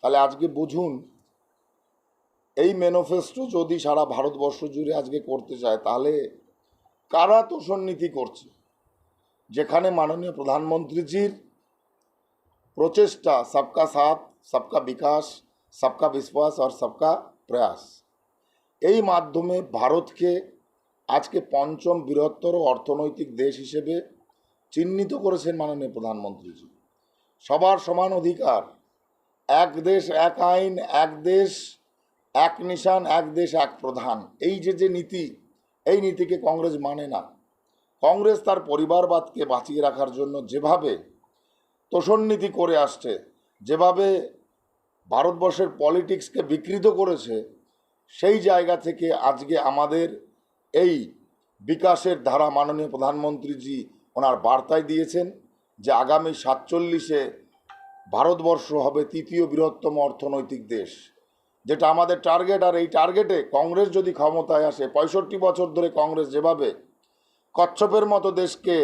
তাহলে আজকে বুঝুন, এই ম্যানিফেস্টো যদি সারা ভারতবর্ষ জুড়ে আজকে করতে চায়, তাহলে কারা তোষণ নীতি করছে? যেখানে মাননীয় প্রধানমন্ত্রীজির প্রচেষ্টা, সবকা সাথ, সবকা বিকাশ, সবকা বিশ্বাস আর সবকা প্রয়াস। এই মাধ্যমে ভারতকে আজকে পঞ্চম বৃহত্তর অর্থনৈতিক দেশ হিসেবে চিহ্নিত করেছেন মাননীয় প্রধানমন্ত্রীজি। সবার সমান অধিকার। এক দেশ এক আইন, এক দেশ এক নিশান, এক দেশ এক প্রধান। এই যে যে নীতি, এই নীতিকে কংগ্রেস মানে না। কংগ্রেস তার পরিবারবাদকে বাঁচিয়ে রাখার জন্য যেভাবে তোষণ নীতি করে আসছে, যেভাবে ভারতবর্ষের পলিটিক্সকে বিকৃত করেছে, সেই জায়গা থেকে আজকে আমাদের এই বিকাশের ধারা মাননীয় প্রধানমন্ত্রীজি ওনার বার্তায় দিয়েছেন যে আগামী সাতচল্লিশে ভারতবর্ষ হবে তৃতীয় বৃহত্তম অর্থনৈতিক দেশ, যেটা আমাদের টার্গেট আর এই টার্গেটে কংগ্রেস যদি ক্ষমতায় আসে, পঁয়ষট্টি বছর ধরে কংগ্রেস যেভাবে কচ্ছপের মতো দেশকে,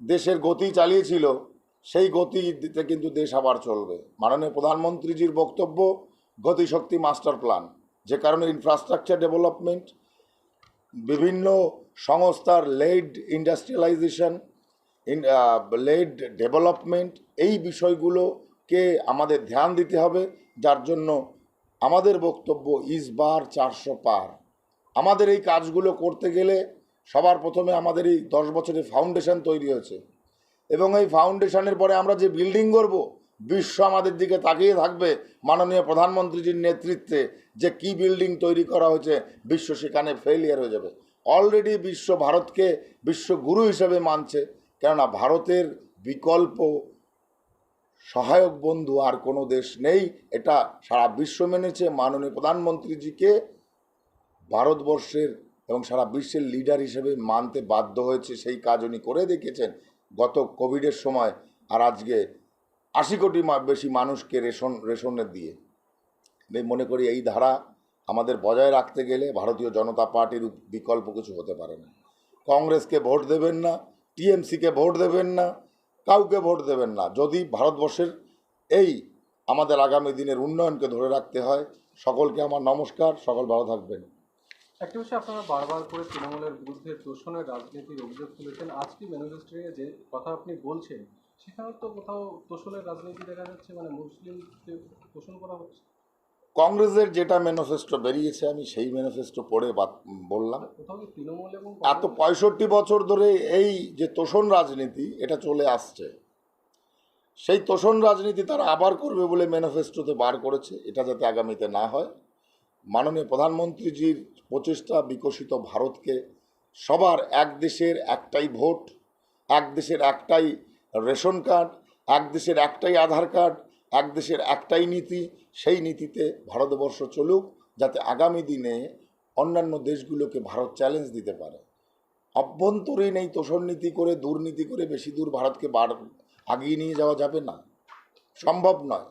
দেশের গতি চালিয়েছিল, সেই গতিতে কিন্তু দেশ আবার চলবে। মাননীয় প্রধানমন্ত্রীজির বক্তব্য, গতিশক্তি মাস্টার প্ল্যান, যে কারণে ইনফ্রাস্ট্রাকচার ডেভেলপমেন্ট বিভিন্ন সংস্থার led industrialisation in led development এই বিষয়গুলোকে আমাদের ধ্যান দিতে হবে, যার জন্য আমাদের বক্তব্য ইস বার চারশো পার। আমাদের এই কাজগুলো করতে গেলে সবার প্রথমে আমাদের এই দশ বছরের ফাউন্ডেশন তৈরি হয়েছে। এবং এই ফাউন্ডেশনের পরে আমরা যে বিল্ডিং করব, বিশ্ব আমাদের দিকে তাকিয়ে থাকবে মাননীয় প্রধানমন্ত্রীজির নেতৃত্বে যে কি বিল্ডিং তৈরি করা হয়েছে, বিশ্ব সেখানে ফেলিয়ার হয়ে যাবে। অলরেডি বিশ্ব ভারতকে বিশ্বগুরু হিসেবে মানছে, কেননা ভারতের বিকল্প সহায়ক বন্ধু আর কোনো দেশ নেই, এটা সারা বিশ্ব মেনেছে। মাননীয় প্রধানমন্ত্রীজিকে ভারতবর্ষের এবং সারা বিশ্বের লিডার হিসেবে মানতে বাধ্য হয়েছে, সেই কাজ উনি করে দেখিয়েছেন। গত কোভিডের সময় আর আজকে আশি কোটি বেশি মানুষকে রেশন, রেশনের দিয়ে। আমি মনে করি এই ধারা আমাদের বজায় রাখতে গেলে ভারতীয় জনতা পার্টির বিকল্প কিছু হতে পারে না। কংগ্রেসকে ভোট দেবেন না, টিএমসিকে ভোট দেবেন না কাউকে ভোট দেবেন না। যদি ভারতবর্ষের এই আমাদের আগামী দিনের উন্নয়নকে ধরে রাখতে হয়, সকলকে আমার নমস্কার, সকল ভালো থাকবেন। একটা বিষয়ে আপনারা বারবার করে তৃণমূলের বিরুদ্ধে তোষণের রাজনীতির অভিযোগ তুলেছেন। আজকে ম্যানিফেস্টোয়ে যে কথা আপনি বলছেন, সেখানে তো কোথাও তোষণের রাজনীতি দেখা যাচ্ছে মানে মুসলিমকে তোষণ করা হচ্ছে। কংগ্রেসের যেটা ম্যানিফেস্টো বেরিয়েছে আমি সেই ম্যানিফেস্টো পড়ে বললাম। এত পঁয়ষট্টি বছর ধরে এই যে তোষণ রাজনীতি এটা চলে আসছে। সেই তোষণ রাজনীতি তারা আবার করবে বলে ম্যানিফেস্টোতে বার করেছে এটা যাতে আগামীতে না হয়। মাননীয় প্রধানমন্ত্রীজির প্রচেষ্টা বিকশিত ভারতকে সবার এক দেশের একটাই ভোট এক দেশের একটাই রেশন কার্ড এক দেশের একটাই আধার কার্ড এক দেশের একটাই নীতি সেই নীতিতে ভারতবর্ষ চলুক যাতে আগামী দিনে অন্যান্য দেশগুলোকে ভারত চ্যালেঞ্জ দিতে পারে। অভ্যন্তরীণ এই তোষণ নীতি করে দুর্নীতি করে বেশি দূর ভারতকে বার আগিয়ে নিয়ে যাওয়া যাবে না। সম্ভব নয়।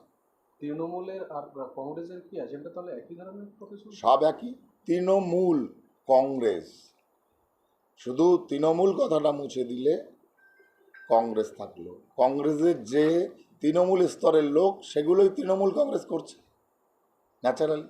তৃণমূলের আর কংগ্রেসের কি এজেন্ডা তাহলে একই ধরনের সব একই। তৃণমূল কংগ্রেস। শুধু তৃণমূল কথাটা মুছে দিলে কংগ্রেস থাকল। কংগ্রেসের যে তৃণমূল স্তরের লোক সেগুলোই তৃণমূল কংগ্রেস করছে ন্যাচারালি